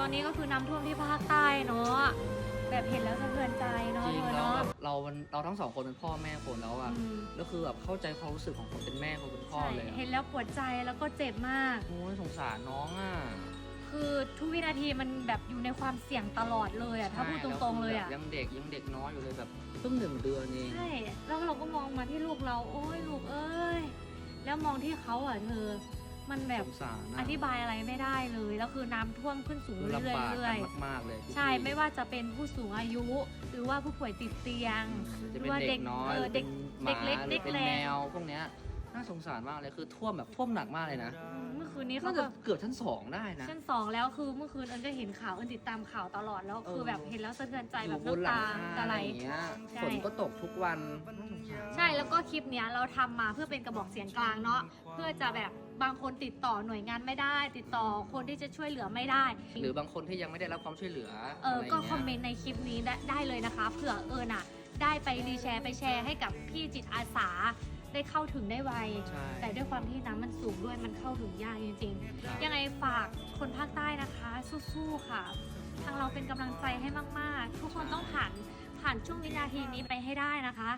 ตอนนี้ก็คือน้ำท่วมที่ภาคใต้เนาะแบบเห็นแล้วสะเทือนใจเนาะจริงเธอแล้วเนาะแบบเรามันเราทั้งสองคนเป็นพ่อแม่คนแล้วอะอืมแล้วคือแบบเข้าใจความรู้สึกของคนเป็นแม่คนเป็นพ่อใช่เลยอะเห็นแล้วปวดใจแล้วก็เจ็บมาก โอ้ยสงสารน้องอะคือทุกวินาทีมันแบบอยู่ในความเสี่ยงตลอดเลยอะถ้าพูดตรงๆเลยอะ ใช่แวคือแบบยังเด็กยังเด็กน้อยอยู่เลยแบบเพิ่งหนึ่งเดือนเองใช่ แล้วเราก็มองมาที่ลูกเรา โอ้ยลูกเอ้ย แล้วมองที่เขาอะเธอ มันแบบสงสารนะอธิบายอะไรไม่ได้เลย แล้วคือน้ำท่วมขึ้นสูงคือเรื่ลำบากอยกันมากๆเลยๆ ใช่ ไม่ว่าจะเป็นผู้สูงอายุ หรือว่าผู้ป่วยติดเตียงหรือจะเป็นเด็กน้อยเออหรือเป็นหเด็มากเล็กหรือเป็นเด็กแรง แมวพวกเนี้ยน่าสงสารมากเลยคือท่วมแบบท่วมหนักมากเลยนะเมื่อคืนนี้น่าเขาจะก็เกือบชั้นสองได้นะ ชั้นสองแล้วคือเมื่อคืนเอิญก็เห็นข่าวเอิญติดตามข่าวตลอดแล้วคือเออแบบเห็นแล้วสะเทือนใจอแบยู่บบนหลัน้ำงตาคาจะอะไหไรลอย่างเงี้ยใช่ ฝนก็ตกทุกวันน่าสงสารใช่แล้วก็ คลิปเนี้ยเราทำมาเพื่อเป็นกระบอกเสียงกลางเนาะเพื่อจะแบบบางคนติดต่อหน่วยงานไม่ได้ ติดต่อคนที่จะช่วยเหลือไม่ได้ หรือบางคนที่ยังไม่ได้รับความช่วยเหลือเอออะไรก็ย่างงี้ยคอมเมนต์ในคลิปนี้ได้ได้เลยนะคะเผื่อเอิญอะ ได้ไปรีแชร์ไปแชร์ให้กับพี่จิตอาสาได้เข้าถึงได้ไวใช่แต่ด้วยความที่น้ำมันสูงด้วยมันเข้าถึงยากจริงครับๆยังไงฝากคนภาคใต้นะคะ สู้ๆค่ะ ทางเราเป็นกำลังใจให้มากๆ ทุกคนต้องผ่านผ่านช่วงวินาทีนี้ไปให้ได้นะคะ